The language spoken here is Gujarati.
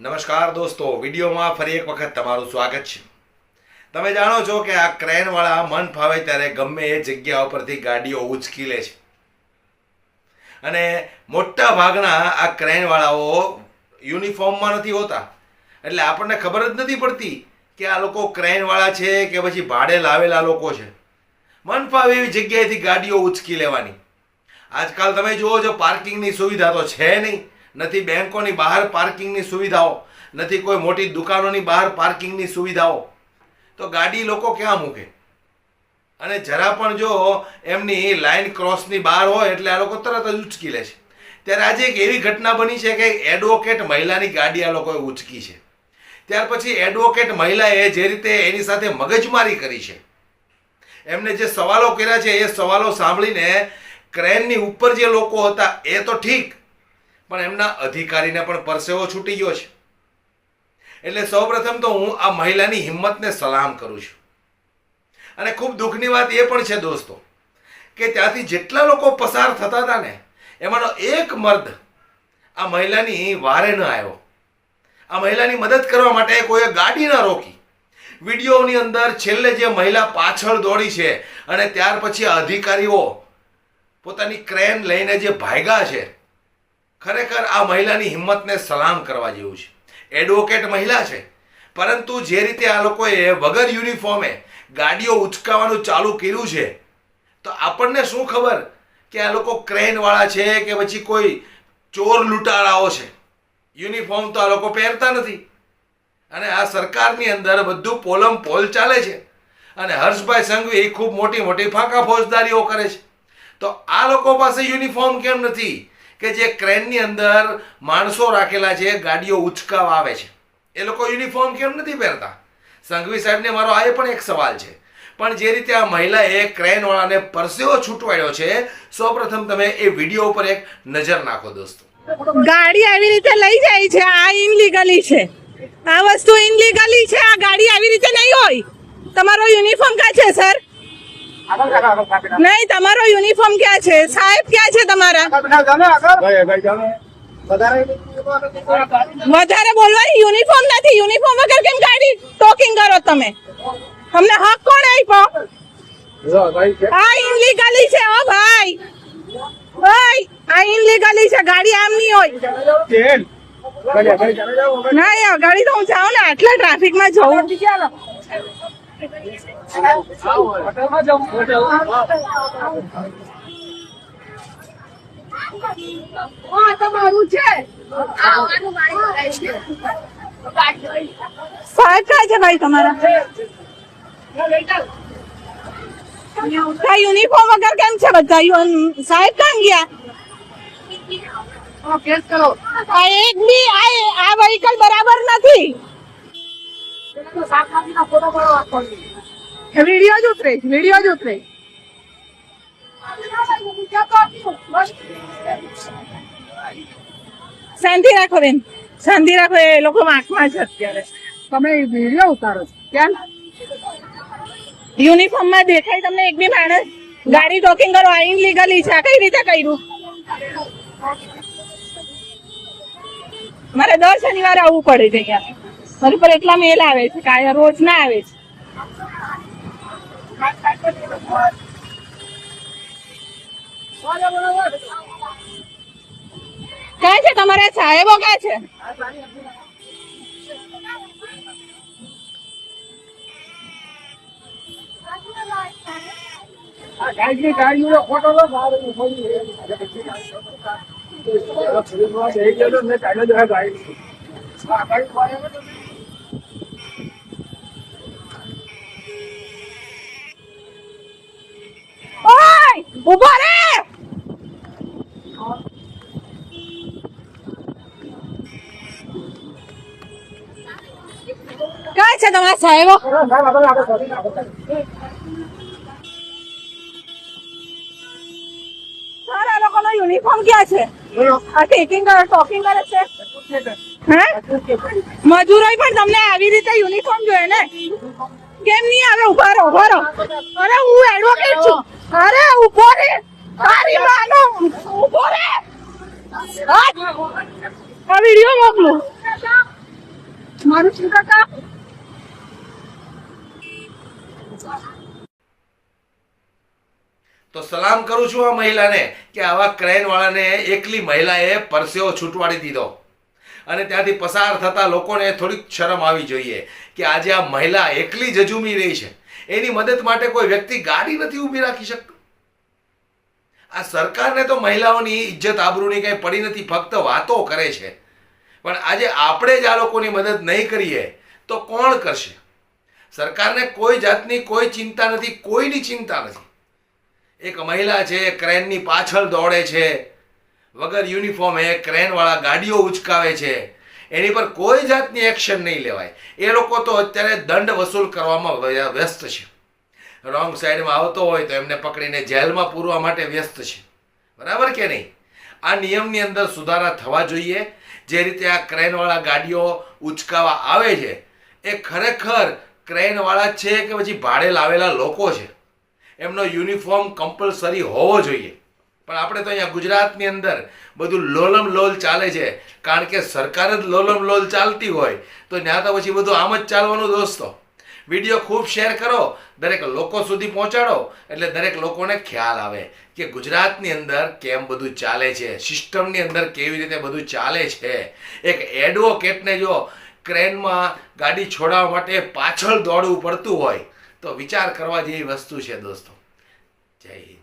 નમસ્કાર દોસ્તો, વિડીયોમાં ફરી એક વખત તમારું સ્વાગત છે. તમે જાણો છો કે આ ક્રેનવાળા મન ફાવે ત્યારે ગમે એ જગ્યા ઉપરથી ગાડીઓ ઉચકી લે છે. અને મોટા ભાગના આ ક્રેનવાળાઓ યુનિફોર્મમાં નથી હોતા. એટલે આપણને ખબર જ નથી પડતી કે આ લોકો ક્રેનવાળા છે કે પછી ભાડે લાવેલા લોકો છે. મન ફાવે એવી જગ્યાએથી ગાડીઓ ઉચકી લેવાની. આજકાલ તમે જુઓ છો, પાર્કિંગની સુવિધા તો છે નહીં. નથી બેંકોની બહાર પાર્કિંગની સુવિધાઓ, નથી કોઈ મોટી દુકાનોની બહાર પાર્કિંગની સુવિધાઓ. તો ગાડી લોકો ક્યાં મૂકે? અને જરા પણ જો એમની લાઈન ક્રોસની બહાર હોય એટલે આ લોકો તરત જ ઉચકી લે છે. ત્યારે આજે એક એવી ઘટના બની છે કે એડવોકેટ મહિલાની ગાડી આ લોકોએ ઉચકી છે. ત્યાર પછી એડવોકેટ મહિલાએ જે રીતે એની સાથે મગજમારી કરી છે, એમને જે સવાલો કર્યા છે એ સવાલો સાંભળીને ક્રેનની ઉપર જે લોકો હતા એ તો ઠીક પણ એમના અધિકારીને પણ પરસેવો છૂટી ગયો છે. એટલે સૌપ્રથમ તો હું આ મહિલાની હિંમતને સલામ કરું છું. અને ખૂબ દુઃખની વાત એ પણ છે દોસ્તો, કે ત્યાંથી જેટલા લોકો પસાર થતા હતા ને, એમાંનો એક મર્દ આ મહિલાની વારે ન આવ્યો. આ મહિલાની મદદ કરવા માટે કોઈએ ગાડી ન રોકી. વિડીયોની અંદર છેલ્લે જે મહિલા પાછળ દોડી છે અને ત્યાર પછી અધિકારીઓ પોતાની ક્રેન લઈને જે ભાગ્યા છે ખરેખર આ મહિલાની હિંમતને સલામ કરવા જેવું છે. એડવોકેટ મહિલા છે. પરંતુ જે રીતે આ લોકોએ વગર યુનિફોર્મે ગાડીઓ ઉચકાવવાનું ચાલુ કર્યું છે, તો આપણને શું ખબર કે આ લોકો ક્રેનવાળા છે કે પછી કોઈ ચોર લૂંટારાઓ છે? યુનિફોર્મ તો આ લોકો પહેરતા નથી. અને આ સરકારની અંદર બધું પોલમ પોલ ચાલે છે. અને હર્ષભાઈ સંઘવી ખૂબ મોટી મોટી ફાંકા ફોજદારીઓ કરે છે. તો આ લોકો પાસે યુનિફોર્મ કેમ નથી? કે જે ક્રેનની અંદર માણસો રાખેલા છે, ગાડીઓ ઉચકાવા આવે છે. એ લોકો યુનિફોર્મ કેમ નથી પહેરતા? સંઘવી સાહેબને મારો આ પણ એક સવાલ છે. પણ જે રીતે આ મહિલાએ ક્રેનવાળાને પરસેવો છૂટવાડ્યો છે, સૌપ્રથમ તમે એ વીડિયો ઉપર એક નજર નાખો દોસ્તો. ગાડી આવી રીતે લઈ જાય છે, આ ઇનલીગલી છે. આ વસ્તુ ઇનલીગલી છે, આ ગાડી આવી રીતે નહીં હોય. તમારો યુનિફોર્મ કા છે સર નહીં, તમારો યુનિફોર્મ ક્યાં છે? સાહેબ, ક્યાં છે તમારા? વધારે બોલવાની યુનિફોર્મ નથી. યુનિફોર્મ વગર કેમ ગાડી ટોકિંગ કરો તમે? તમને હક કોણ આપ્યો? આ ઇનલીગલી છે ઓ ભાઈ. ભાઈ, આ ઇનલીગલી છે. ગાડી આમ નહીં હોય. ના ગાડી તો હું જાઉં ને. આટલા ટ્રાફિકમાં જવું તમારું છે સાહેબ કાય છે ભાઈ તમારા. યુનિફોર્મ વગર કેમ છે બધા? સાહેબ કાં ગયા? આ એક બી આ વ્હીકલ બરાબર નથી. વીડિયો જ ઉતરે, વીડિયો જ ઉતરે. શાંતિ રાખો બેન, શાંતિ રાખો, એ લોકો વાંકમાં છે અત્યારે. તમે વીડિયો ઉતારો છો, કેમ? યુનિફોર્મમાં દેખાય તમને એક બી માણસ? ગાડી ટોકિંગ કરો, આ ઇનલીગલી છે, આ કઈ રીતે કર્યું? મારે દર શનિવારે આવવું પડે છે અહીંયા. મારી પર એટલા મેલ આવે છે કાયા રોજ ના આવે છે. ક્યાં છે તમારા? સાહેબો ક્યાં છે? ફોટો ઊભો રે! ક્યાં છે તમારા સાહેબો? સર લોકોનો યુનિફોર્મ ક્યાં છે? આ ટેકિંગ કરે ટોકિંગ કરે છે? હે? મજૂરોય પણ તમને આવી રીતે યુનિફોર્મ જોઈએ ને? કેમ નહીં આવે? ઊભા રહો ઊભા રહો. અરે, હું એડવોકેટ છું. અરે, ઊભો રે. તારી માનો. ઊભો રે. આ વિડિયો મોકલો. મારું શું કાકા તો સલામ કરું છું આ મહિલાને કે આવા ક્રેન વાળાને એકલી મહિલાએ પરસેવો છૂટવાડી દીધો. અને ત્યાંથી પસાર થતા લોકોને થોડીક શરમ આવી જોઈએ કે આજે આ મહિલા એકલી જજુમી રહી છે. એની મદદ માટે કોઈ વ્યક્તિ ગાડી નથી ઊભી રાખી શકતું. આ સરકારને તો મહિલાઓની ઇજ્જત આબરૂની કંઈ પડી નથી, ફક્ત વાતો કરે છે. પણ આજે આપણે જ આ લોકોની મદદ નહીં કરીએ તો કોણ કરશે? સરકારને કોઈ જાતની કોઈ ચિંતા નથી, કોઈની ચિંતા નથી. એક મહિલા છે ક્રેનની પાછળ દોડે છે. વગર યુનિફોર્મે ક્રેનવાળા ગાડીઓ ઉચકાવે છે. એની પર કોઈ જાતની એક્શન નહીં લેવાય. એ લોકો તો અત્યારે દંડ વસૂલ કરવામાં વ્ય- વ્યસ્ત છે. રોંગ સાઈડમાં આવતો હોય તો એમને પકડીને જેલમાં પૂરવા માટે વ્યસ્ત છે. બરાબર કે નહીં? આ નિયમની અંદર સુધારા થવા જોઈએ. જે રીતે આ ક્રેનવાળા ગાડીઓ ઉચકાવા આવે છે, એ ખરેખર ક્રેનવાળા છે કે પછી ભાડે લાવેલા લોકો છે? એમનો યુનિફોર્મ કમ્પલસરી હોવો જોઈએ. પણ આપણે તો અહીંયા ગુજરાતની અંદર બધું લોલમ લોલ ચાલે છે. કારણ કે સરકાર જ લોલમ લોલ ચાલતી હોય, તો ત્યાં તો પછી બધું આમ જ ચાલવાનું દોસ્તો. વીડિયો ખૂબ શેર કરો, દરેક લોકો સુધી પહોંચાડો, એટલે દરેક લોકોને ખ્યાલ આવે કે ગુજરાતની અંદર કેમ બધું ચાલે છે, સિસ્ટમની અંદર કેવી રીતે બધું ચાલે છે. એક એડવોકેટને જો ક્રેનમાં ગાડી છોડાવવા માટે પાછળ દોડવું પડતું હોય, તો વિચાર કરવા જેવી વસ્તુ છે દોસ્તો. જય હિન્દ.